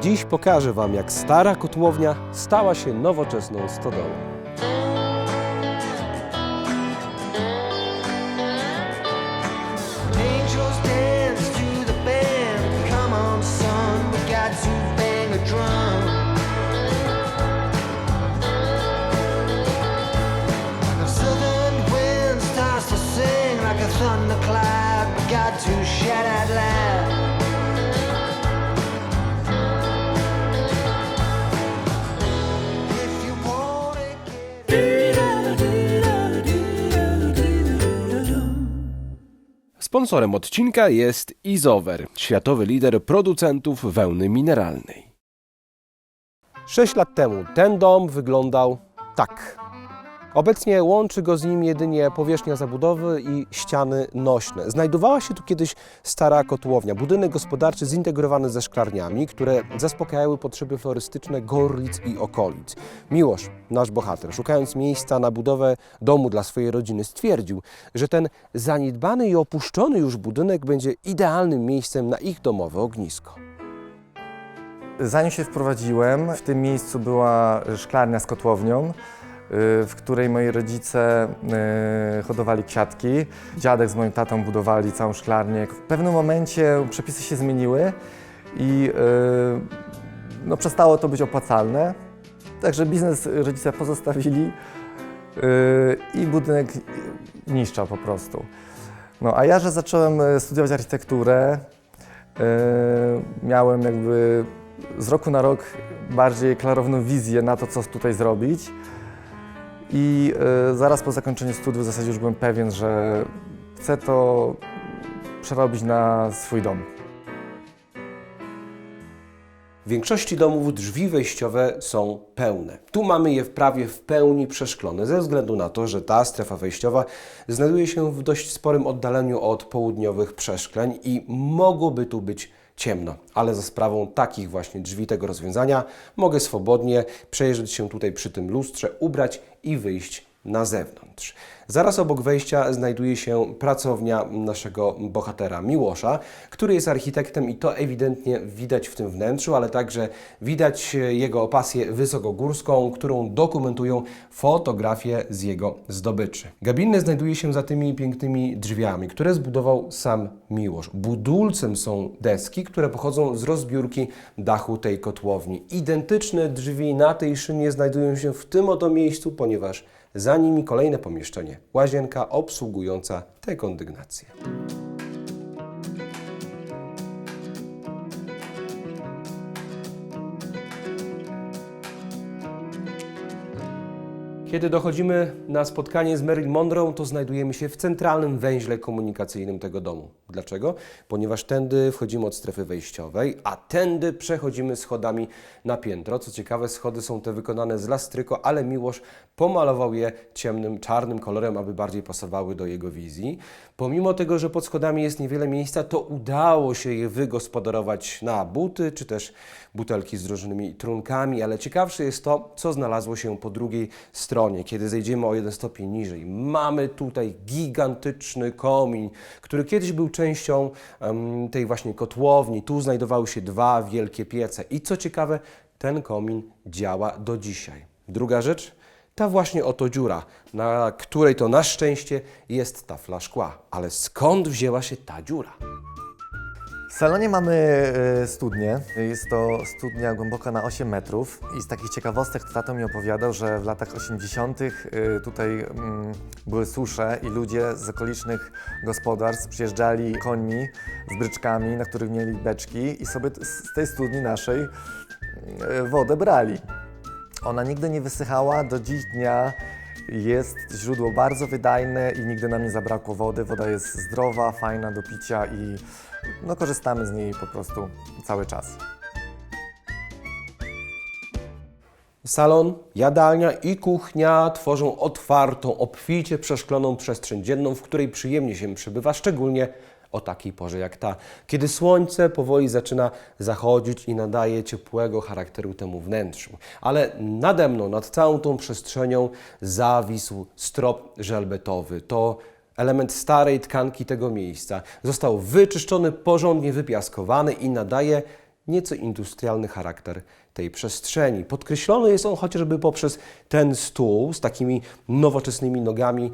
Dziś pokażę Wam, jak stara kotłownia stała się nowoczesną stodołą. Got to bang Sponsorem odcinka jest Izover, światowy lider producentów wełny mineralnej. Sześć lat temu ten dom wyglądał tak. Obecnie łączy go z nim jedynie powierzchnia zabudowy i ściany nośne. Znajdowała się tu kiedyś stara kotłownia, budynek gospodarczy zintegrowany ze szklarniami, które zaspokajały potrzeby florystyczne Gorlic i okolic. Miłosz, nasz bohater, szukając miejsca na budowę domu dla swojej rodziny, stwierdził, że ten zaniedbany i opuszczony już budynek będzie idealnym miejscem na ich domowe ognisko. Zanim się wprowadziłem, w tym miejscu była szklarnia z kotłownią, w której moi rodzice y, hodowali kwiatki. Dziadek z moim tatą budowali całą szklarnię. W pewnym momencie przepisy się zmieniły i y, no, przestało to być opłacalne. Także biznes rodzice pozostawili y, i budynek niszczał po prostu. No, a ja, że zacząłem studiować architekturę, miałem jakby z roku na rok bardziej klarowną wizję na to, co tutaj zrobić. I e, zaraz po zakończeniu studiów w zasadzie już byłem pewien, że chcę to przerobić na swój dom. W większości domów drzwi wejściowe są pełne. Tu mamy je prawie w pełni przeszklone, ze względu na to, że ta strefa wejściowa znajduje się w dość sporym oddaleniu od południowych przeszkleń i mogłoby tu być ciemno, ale za sprawą takich właśnie drzwi tego rozwiązania mogę swobodnie przejeżdżać się tutaj przy tym lustrze, ubrać i wyjść na zewnątrz. Zaraz obok wejścia znajduje się pracownia naszego bohatera Miłosza, który jest architektem i to ewidentnie widać w tym wnętrzu, ale także widać jego pasję wysokogórską, którą dokumentują fotografie z jego zdobyczy. Gabinę znajduje się za tymi pięknymi drzwiami, które zbudował sam Miłosz. Budulcem są deski, które pochodzą z rozbiórki dachu tej kotłowni. Identyczne drzwi na tej szynie znajdują się w tym oto miejscu, ponieważ za nimi kolejne pomieszczenie, łazienka obsługująca tę kondygnację. Kiedy dochodzimy na spotkanie z Marilyn Monroe, to znajdujemy się w centralnym węźle komunikacyjnym tego domu. Dlaczego? Ponieważ tędy wchodzimy od strefy wejściowej, a tędy przechodzimy schodami na piętro. Co ciekawe, schody są te wykonane z lastryko, ale Miłosz pomalował je ciemnym, czarnym kolorem, aby bardziej pasowały do jego wizji. Pomimo tego, że pod schodami jest niewiele miejsca, to udało się je wygospodarować na buty, czy też butelki z różnymi trunkami, ale ciekawsze jest to, co znalazło się po drugiej stronie. Kiedy zejdziemy o jeden stopień niżej, mamy tutaj gigantyczny komin, który kiedyś był częścią em, tej właśnie kotłowni. Tu znajdowały się dwa wielkie piece i co ciekawe, ten komin działa do dzisiaj. Druga rzecz, ta właśnie oto dziura, na której to na szczęście jest tafla szkła. Ale skąd wzięła się ta dziura? W salonie mamy e, studnię. Jest to studnia głęboka na 8 metrów. I z takich ciekawostek to tato mi opowiadał, że w latach 80. e, tutaj mm, były susze i ludzie z okolicznych gospodarstw przyjeżdżali końmi z bryczkami, na których mieli beczki i sobie z tej studni naszej e, wodę brali. Ona nigdy nie wysychała, do dziś dnia jest źródło bardzo wydajne i nigdy nam nie zabrakło wody. Woda jest zdrowa, fajna do picia i no, korzystamy z niej po prostu cały czas. Salon, jadalnia i kuchnia tworzą otwartą, obficie przeszkloną przestrzeń dzienną, w której przyjemnie się przebywa, szczególnie o takiej porze jak ta, kiedy słońce powoli zaczyna zachodzić i nadaje ciepłego charakteru temu wnętrzu. Ale nade mną, nad całą tą przestrzenią zawisł strop żelbetowy. To element starej tkanki tego miejsca. Został wyczyszczony, porządnie wypiaskowany i nadaje nieco industrialny charakter tej przestrzeni. Podkreślony jest on chociażby poprzez ten stół z takimi nowoczesnymi nogami.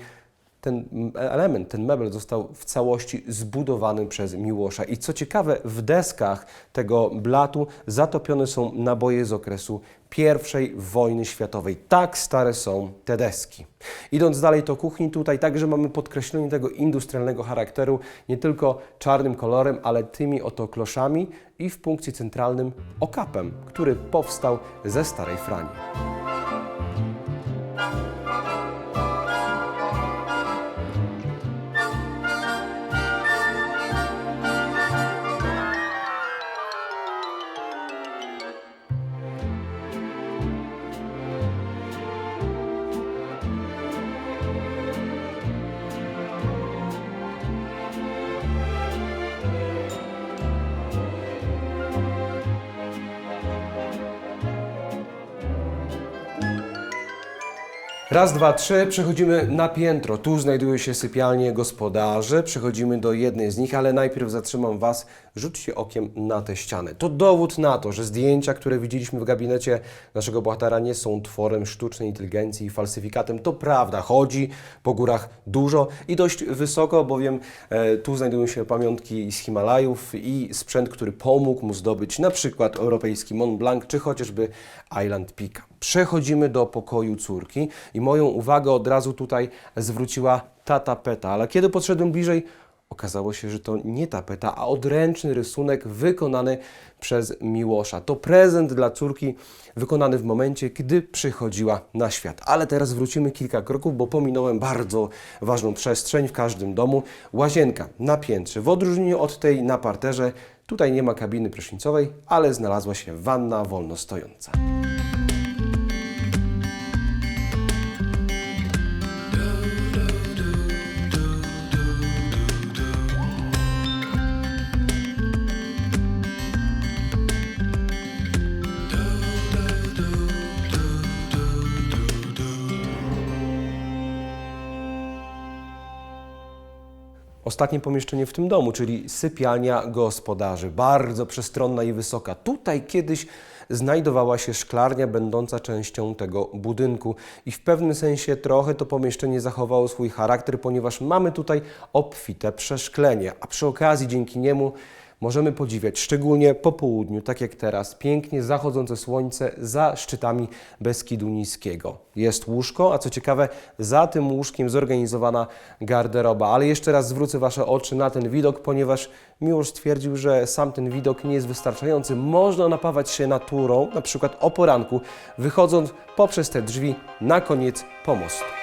Ten element, ten mebel został w całości zbudowany przez Miłosza. I co ciekawe, w deskach tego blatu zatopione są naboje z okresu I wojny światowej. Tak stare są te deski. Idąc dalej do kuchni, tutaj także mamy podkreślenie tego industrialnego charakteru, nie tylko czarnym kolorem, ale tymi oto kloszami i w punkcie centralnym okapem, który powstał ze starej frani. Raz, dwa, trzy, przechodzimy na piętro. Tu znajdują się sypialnie gospodarzy. Przechodzimy do jednej z nich, ale najpierw zatrzymam Was. Rzućcie okiem na tę ścianę. To dowód na to, że zdjęcia, które widzieliśmy w gabinecie naszego bohatera, nie są tworem sztucznej inteligencji i falsyfikatem. To prawda, chodzi po górach dużo i dość wysoko, bowiem e, tu znajdują się pamiątki z Himalajów i sprzęt, który pomógł mu zdobyć na przykład europejski Mont Blanc czy chociażby Island Peak. Przechodzimy do pokoju córki i moją uwagę od razu tutaj zwróciła ta tapeta, ale kiedy podszedłem bliżej, okazało się, że to nie tapeta, a odręczny rysunek wykonany przez Miłosza. To prezent dla córki wykonany w momencie, gdy przychodziła na świat. Ale teraz wrócimy kilka kroków, bo pominąłem bardzo ważną przestrzeń w każdym domu. Łazienka na piętrze. W odróżnieniu od tej na parterze, tutaj nie ma kabiny prysznicowej, ale znalazła się wanna wolno stojąca. Ostatnie pomieszczenie w tym domu, czyli sypialnia gospodarzy. Bardzo przestronna i wysoka. Tutaj kiedyś znajdowała się szklarnia będąca częścią tego budynku i w pewnym sensie trochę to pomieszczenie zachowało swój charakter, ponieważ mamy tutaj obfite przeszklenie, a przy okazji dzięki niemu możemy podziwiać, szczególnie po południu, tak jak teraz, pięknie zachodzące słońce za szczytami Beskidu Niskiego. Jest łóżko, a co ciekawe, za tym łóżkiem zorganizowana garderoba. Ale jeszcze raz zwrócę Wasze oczy na ten widok, ponieważ Miłosz stwierdził, że sam ten widok nie jest wystarczający. Można napawać się naturą, na przykład o poranku, wychodząc poprzez te drzwi na koniec pomostu.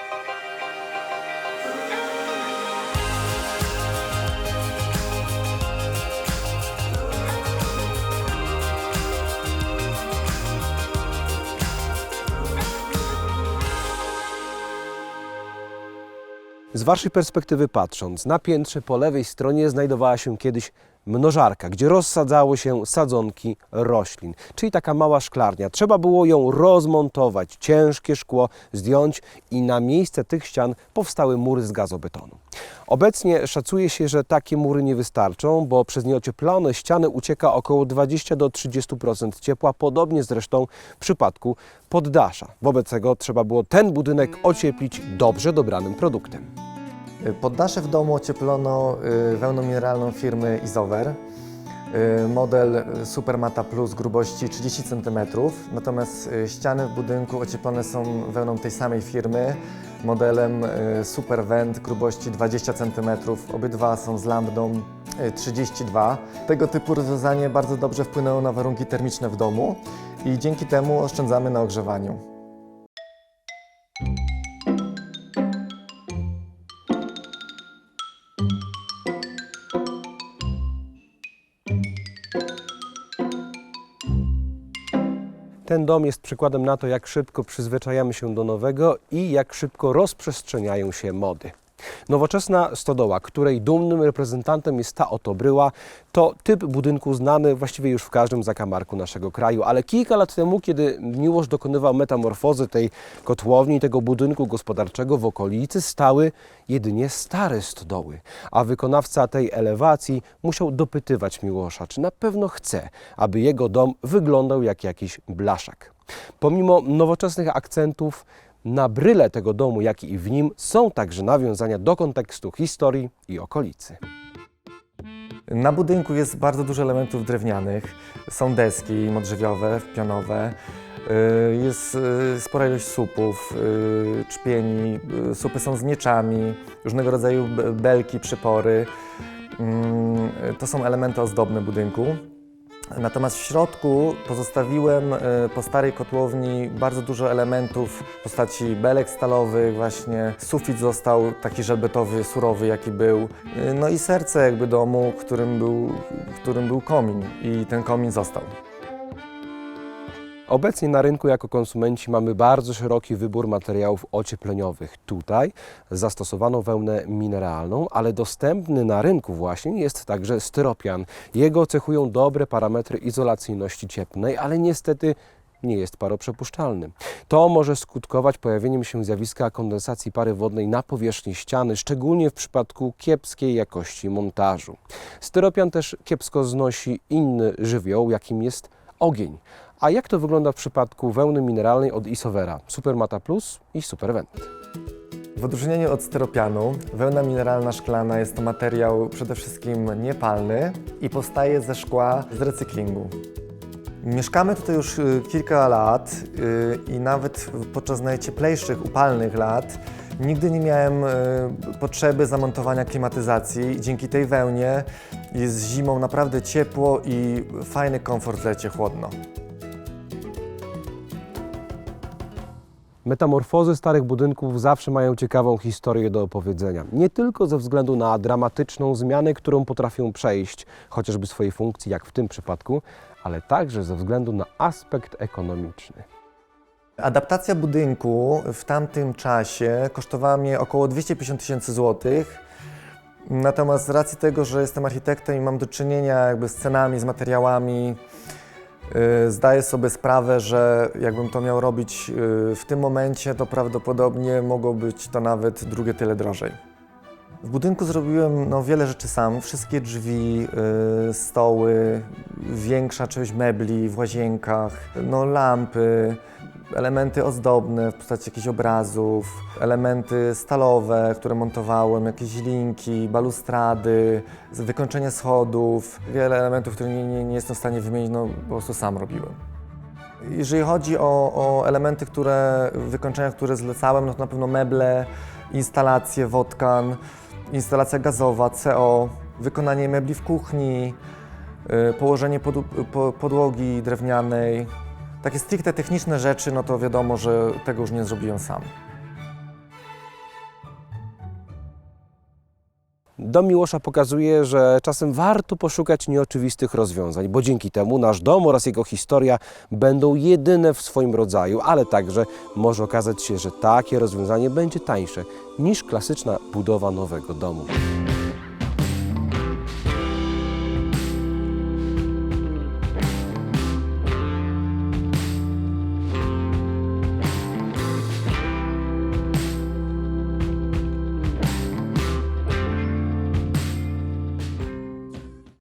Waszej perspektywy patrząc, na piętrze po lewej stronie znajdowała się kiedyś mnożarka, gdzie rozsadzało się sadzonki roślin, czyli taka mała szklarnia. Trzeba było ją rozmontować, ciężkie szkło zdjąć i na miejsce tych ścian powstały mury z gazobetonu. Obecnie szacuje się, że takie mury nie wystarczą, bo przez nieocieplone ściany ucieka około 20 do 30% ciepła, podobnie zresztą w przypadku poddasza. Wobec tego trzeba było ten budynek ocieplić dobrze dobranym produktem. Poddasze w domu ocieplono y, wełną mineralną firmy Isover. Y, Model Supermata Plus grubości 30 cm, natomiast y, ściany w budynku ocieplone są wełną tej samej firmy, modelem y, Supervent grubości 20 cm. Obydwa są z lambdą y, 32. Tego typu rozwiązanie bardzo dobrze wpłynęło na warunki termiczne w domu i dzięki temu oszczędzamy na ogrzewaniu. Ten dom jest przykładem na to, jak szybko przyzwyczajamy się do nowego i jak szybko rozprzestrzeniają się mody. Nowoczesna stodoła, której dumnym reprezentantem jest ta oto bryła, to typ budynku znany właściwie już w każdym zakamarku naszego kraju. Ale kilka lat temu, kiedy Miłosz dokonywał metamorfozy tej kotłowni, tego budynku gospodarczego w okolicy, stały jedynie stare stodoły. A wykonawca tej elewacji musiał dopytywać Miłosza, czy na pewno chce, aby jego dom wyglądał jak jakiś blaszak. Pomimo nowoczesnych akcentów, na bryle tego domu, jak i w nim są także nawiązania do kontekstu historii i okolicy. Na budynku jest bardzo dużo elementów drewnianych. Są deski modrzewiowe, pionowe. y, Jest y, spora ilość słupów, y, czpieni. y, Słupy są z mieczami, różnego rodzaju be- belki, przypory. Mm, To są elementy ozdobne budynku. Natomiast w środku pozostawiłem y, po starej kotłowni bardzo dużo elementów w postaci belek stalowych, właśnie sufit został taki żelbetowy, surowy jaki był. Y, No i serce jakby domu, którym był, którym był komin i ten komin został. Obecnie na rynku jako konsumenci mamy bardzo szeroki wybór materiałów ociepleniowych. Tutaj zastosowano wełnę mineralną, ale dostępny na rynku właśnie jest także styropian. Jego cechują dobre parametry izolacyjności cieplnej, ale niestety nie jest paroprzepuszczalny. To może skutkować pojawieniem się zjawiska kondensacji pary wodnej na powierzchni ściany, szczególnie w przypadku kiepskiej jakości montażu. Styropian też kiepsko znosi inny żywioł, jakim jest ogień. A jak to wygląda w przypadku wełny mineralnej od Isovera, Supermata Plus i Supervent? W odróżnieniu od styropianu, wełna mineralna szklana jest to materiał przede wszystkim niepalny i powstaje ze szkła z recyklingu. Mieszkamy tutaj już y, kilka lat y, i nawet podczas najcieplejszych, upalnych lat nigdy nie miałem y, potrzeby zamontowania klimatyzacji. Dzięki tej wełnie jest zimą naprawdę ciepło i fajny komfort w lecie chłodno. Metamorfozy starych budynków zawsze mają ciekawą historię do opowiedzenia. Nie tylko ze względu na dramatyczną zmianę, którą potrafią przejść, chociażby swojej funkcji, jak w tym przypadku, ale także ze względu na aspekt ekonomiczny. Adaptacja budynku w tamtym czasie kosztowała mnie około 250 tysięcy złotych. Natomiast z racji tego, że jestem architektem i mam do czynienia jakby z cenami, z materiałami, zdaję sobie sprawę, że jakbym to miał robić yy, w tym momencie, to prawdopodobnie mogło być to nawet drugie tyle drożej. W budynku zrobiłem no, wiele rzeczy sam. Wszystkie drzwi, yy, stoły, większa część mebli w łazienkach, no, lampy, elementy ozdobne w postaci jakichś obrazów, elementy stalowe, które montowałem, jakieś linki, balustrady, wykończenie schodów. Wiele elementów, które nie, nie, nie jestem w stanie wymienić, no po prostu sam robiłem. Jeżeli chodzi o, o elementy, które, wykończenia, które zlecałem, no to na pewno meble, instalacje, wodkan, instalacja gazowa, CO, wykonanie mebli w kuchni, y, położenie pod, po, podłogi drewnianej. Takie stricte techniczne rzeczy, no to wiadomo, że tego już nie zrobiłem sam. Dom Miłosza pokazuje, że czasem warto poszukać nieoczywistych rozwiązań, bo dzięki temu nasz dom oraz jego historia będą jedyne w swoim rodzaju, ale także może okazać się, że takie rozwiązanie będzie tańsze niż klasyczna budowa nowego domu.